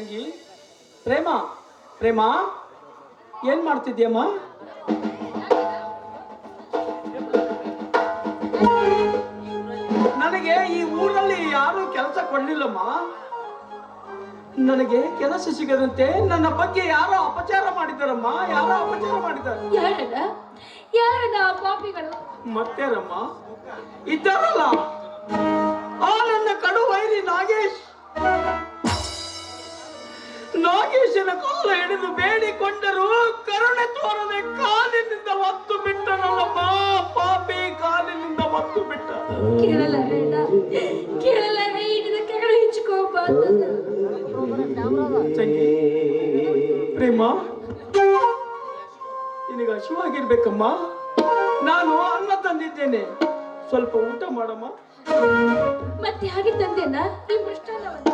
ತಂಗಿ. ಪ್ರೇಮ ಪ್ರೇಮ ಏನ್ ಮಾಡ್ತಿದ್ಯಮ್ಮ ನನಗೆ ಈ ಊರಲ್ಲಿ ಯಾರು ಕೆಲಸ ಕೊಡ್ಲಿಲ್ಲಮ್ಮ. ನನಗೆ ಕೆಲಸ ಸಿಗದಂತೆ ನನ್ನ ಬಗ್ಗೆ ಯಾರೋ ಅಪಚಾರ ಮಾಡಿದಾರಮ್ಮ ಯಾರೋ ಅಪಚಾರ ಮಾಡಿದ್ದಾರೆ. ಮತ್ತೆ ಪಾಪಿಗಳು? ಮತ್ತೇರಮ್ಮ ಇದ್ದಾರಲ್ಲ. ಬಿಟ್ಟ ಬೇಡ. ಕೇಳಲ್ಲ ಕೇಳಲಾರೆ ಇಡಿದ ಕೆಳಗೆ ಬಾ ತಂಗಿ ಪ್ರೇಮ ನಿನಗೆ ಹಸಿವಾಗಿರ್ಬೇಕಮ್ಮ. ನಾನು ಅನ್ನ ತಂದಿದ್ದೇನೆ. ಸ್ವಲ್ಪ ಊಟ ಮಾಡಮ್ಮ. ಮತ್ತೆ ಹಾಗೆ ತಂದೆನ? ಈ ಮೃಷ್ಟಾನ್ನವನ್ನ?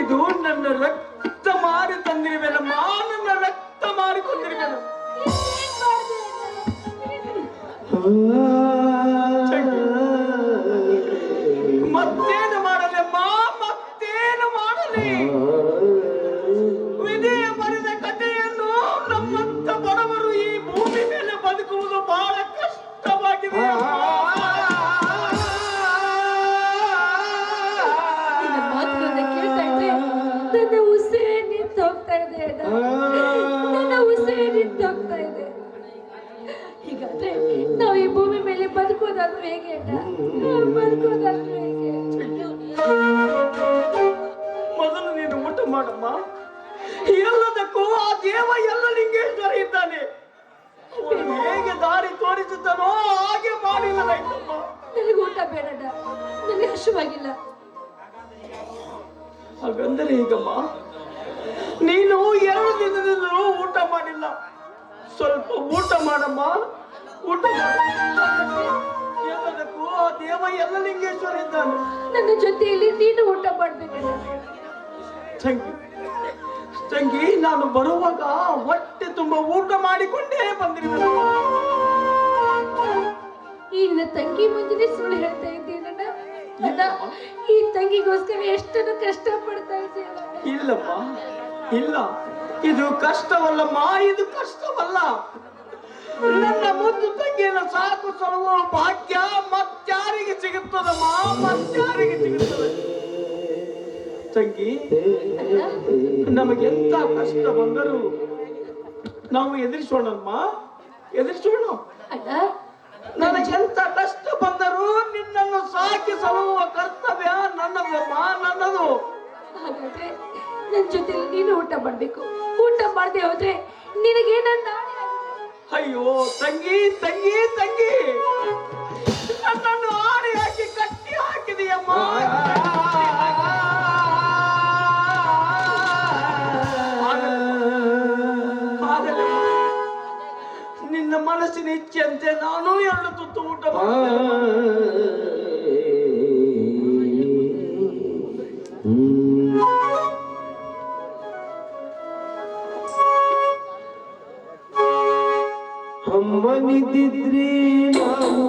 ಇದು ನನ್ನ ರಕ್ತ ಮಾರಿ ತಂದಿರುವೆನಮ್ಮ ನನ್ನ ರಕ್ತ ಮಾರಿ ತಂದಿರುವೆನು ಹೀಗಾದ್ರೆ ನಾವು ಈ ಭೂಮಿ ಮೇಲೆ ಬದುಕೋದಾದ್ರೂ ಹೇಗೆ ಅಣ್ಣ ನಾವು ಬದುಕೋದಾದ್ರೂ ಹೇಗೆ? ಮೊದಲು ನೀನು ಊಟ ಮಾಡಮ್ಮ. ಎಲ್ಲದಕ್ಕೂ ಆ ದೇವ ಎಲ್ಲ ಲಿಂಗೇಶ್ವರ ಇದ್ದಾನೆ. ಅವನು ಹೇಗೆ ದಾರಿ ತೋರಿಸುತ್ತಾನೋ ಹಾಗೆ ಮಾಡಿಲ್ಲದಾಯ್ತಮ್ಮ ನನಗೆ ಊಟ ಬೇಡ ನನಗೆ ಹಸುವಾಗಿಲ್ಲ. ಹಾಗಂದರೆ ಈಗಮ್ಮ ನೀನು ಎರಡು ದಿನದಿಂದಲೂ ಊಟ ಮಾಡಿಲ್ಲ. ಸ್ವಲ್ಪ ಊಟ ಮಾಡಮ್ಮ. ಊಟ ಮಾಡು ಎಲ್ಲದಕ್ಕೂ ದೇವ ಎಲ್ಲ ಲಿಂಗೇಶ್ವರ ಇದ್ದಾನೆ ನನ್ನ ಜೊತೆಯಲ್ಲಿ ನೀನು ಊಟ ಮಾಡ್ಬೇಕಣ್ಣ ತಂಗಿ ನಾನು ಬರುವಾಗ ಹೊಟ್ಟೆ ತುಂಬ ಊಟ ಮಾಡಿಕೊಂಡೇ ಬಂದಿರುವೆ ಈ ನಿನ್ನ ತಂಗಿ ಮುಂದೆ ಸುಳ್ಳು ಹೇಳ್ತಾ ಇದ್ದೀನಣ್ಣ ಈ ತಂಗಿಗೋಸ್ಕರ ಎಷ್ಟನ್ನು ಕಷ್ಟ ಪಡ್ತಾ ಇದ್ದೀನ ಇಲ್ಲಪ್ಪ ಇಲ್ಲ. ಇದು ಕಷ್ಟವಲ್ಲಮ್ಮ ಇದು ಕಷ್ಟವಲ್ಲ. ನನ್ನ ಮುದ್ದು ತಂಗಿನ ಸಾಕು ಸಲುವ ಭಾಗ್ಯ ಮತ್ತಾರಿಗೆ ಸಿಗುತ್ತದಮ್ಮ ಮತ್ತಾರಿಗೆ ಸಿಗುತ್ತದೆ. ತಂಗಿ ನಮಗೆಂತ ಕಷ್ಟ ಬಂದರೂ ನಾವು ಎದುರಿಸೋಣಮ್ಮ ಎದುರಿಸೋಣ. ನನಗೆಂತ ಕಷ್ಟ ಬಂದರೂ ನಿನ್ನನ್ನು ಸಾಕಿ ಸಲುವ ಕರ್ತವ್ಯ ನನ್ನದಮ್ಮ ನನ್ನದು. ಹಾಗಾದ್ರೆ ನನ್ನ ಜೊತೆಲಿ ನೀನು ಊಟ ಮಾಡ್ಬೇಕು. ಊಟ ಮಾಡದೆ ಹೋದ್ರೆ ನಿನಗೆ ನನ್ನ ನಾಳೆ ಅಯ್ಯೋ, ತಂಗಿ ತಂಗಿ ತಂಗಿ. ನನ್ನನ್ನು ಆಡಿ ಹಾಕಿ ಕಟ್ಟಿ ಹಾಕಿದೆಯಮ್ಮ. ನಿನ್ನ ಮನಸ್ಸಿನ ಇಚ್ಛೆಯಂತೆ ನಾನು ಎರಡು ತುತ್ತು ಊಟ ಅಮ್ಮನಿದ್ದಿದ್ರಿ ನಾವು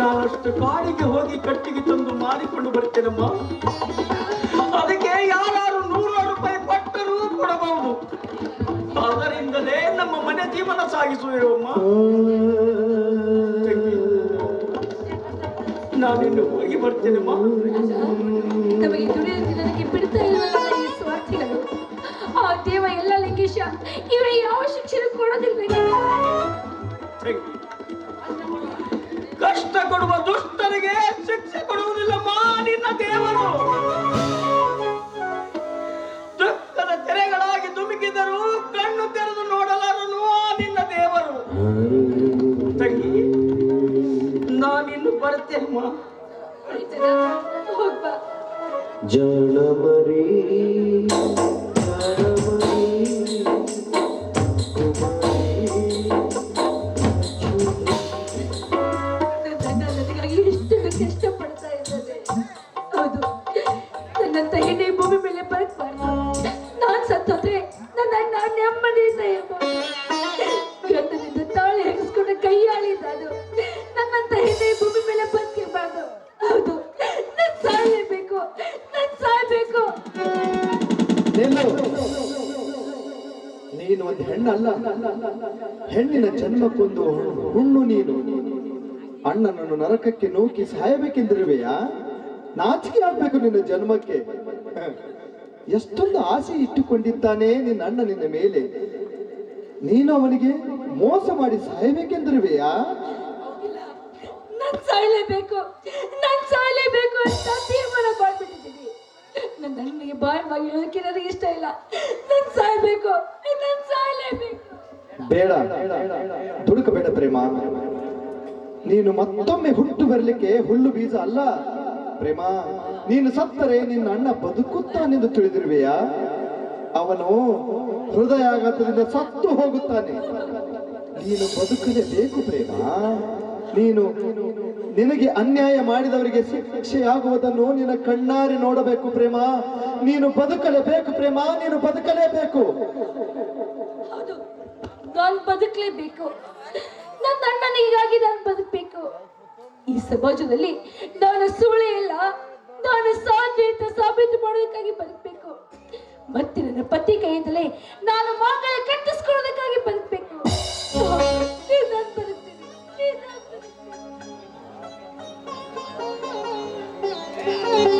ನಾನಷ್ಟು ಕಾಡಿಗೆ ಹೋಗಿ ಕಟ್ಟಿಗೆ ತಂದು ಮಾಡಿಕೊಂಡು ಬರ್ತೇನಮ್ಮ? ಅದಕ್ಕೆ ಯಾರು ನೂರು ರೂಪಾಯಿ ಕೊಟ್ಟರೂ ಕೊಡಬಹುದು ಅದರಿಂದಲೇ ನಮ್ಮ ಮನೆ ಜೀವನ ಸಾಗಿಸುವೆವಮ್ಮ? ನಾನಿನ್ನು ಹೋಗಿ ಬರ್ತೇನಮ್ಮ? ಹೌದು. ನನ್ನ ತಾಯಿನೇ ಭೂಮಿ ಮೇಲೆ ಬದುಕಬಾರ್ದು ನಾನ್ ಸತ್ತೋದ್ರೆ ನನ್ನ ಅಣ್ಣ ನೆಮ್ಮದಿಯಿಂದ ಇರ್ಬೋದು ನೀನು ಒಂದು ಹೆಣ್ಣಲ್ಲ. ಹೆಣ್ಣಿನ ಜನ್ಮಕ್ಕೊಂದು ಹುಣ್ಣು ನೀನು. ಅಣ್ಣನನ್ನು ನರಕಕ್ಕೆ ನೂಕಿ ಸಾಯಬೇಕೆಂದಿರುವೆಯಾ? ನಾಚಿಕೆ ಆಗ್ಬೇಕು ನಿನ್ನ ಜನ್ಮಕ್ಕೆ. ಎಷ್ಟೊಂದು ಆಸೆ ಇಟ್ಟುಕೊಂಡಿದ್ದಾನೆ ನಿನ್ನ ಅಣ್ಣ ನಿನ್ನ ಮೇಲೆ. ನೀನು ಅವನಿಗೆ ಮೋಸ ಮಾಡಿ ಸಾಯಬೇಕೆಂದಿರುವೆಯಾ? ನಾನ್ ಸಾಯ್ಲೇಬೇಕು. ಸಾಯ್ಲೇಬೇಕು ಅಂತ ತೀರ್ಮಾನ ಮಾಡ್ಬಿಟ್ಟಿದ್ದೀನಿ. ನನ್ನ ಅಣ್ಣನಿಗೆ ಬಾಯ್ ಬಾಗಿ ಹೇಳಕ್ಕೆ ನನಗೆ ಇಷ್ಟ ಇಲ್ಲ. ನನ್ ಸಾಯ್ಬೇಕು. ಬೇಡ ತುಡುಕಬೇಡ ಪ್ರೇಮ. ನೀನು ಮತ್ತೊಮ್ಮೆ ಹುಟ್ಟು ಬರಲಿಕ್ಕೆ ಹುಲ್ಲು ಬೀಜ ಅಲ್ಲ ಪ್ರೇಮ. ನೀನು ಸತ್ತರೆ ನಿನ್ನ ಅಣ್ಣ ಬದುಕುತ್ತಾನೆಂದು ತಿಳಿದಿರುವೆಯಾ? ಅವನು ಹೃದಯಾಘಾತದಿಂದ ಸತ್ತು ಹೋಗುತ್ತಾನೆ. ನೀನು ಬದುಕಲೇಬೇಕು ಪ್ರೇಮ. ನೀನು ನಿನಗೆ ಅನ್ಯಾಯ ಮಾಡಿದವರಿಗೆ ಶಿಕ್ಷೆಯಾಗುವುದನ್ನು ನಿನ್ನ ಕಣ್ಣಾರಿ ನೋಡಬೇಕು ಪ್ರೇಮ. ನೀನು ಬದುಕಲೇಬೇಕು ಪ್ರೇಮ, ನೀನು ಬದುಕಲೇಬೇಕು. ನಾನು ಬದುಕಲೇಬೇಕು. ನನ್ನ ಅಣ್ಣನಿಗಾಗಿ ನಾನು ಬದುಕಬೇಕು. ಈ ಸಮಾಜದಲ್ಲಿ ನಾನು ಸುಳ್ಳೆ ಇಲ್ಲ. ನಾನು ಸಾಧ್ಯ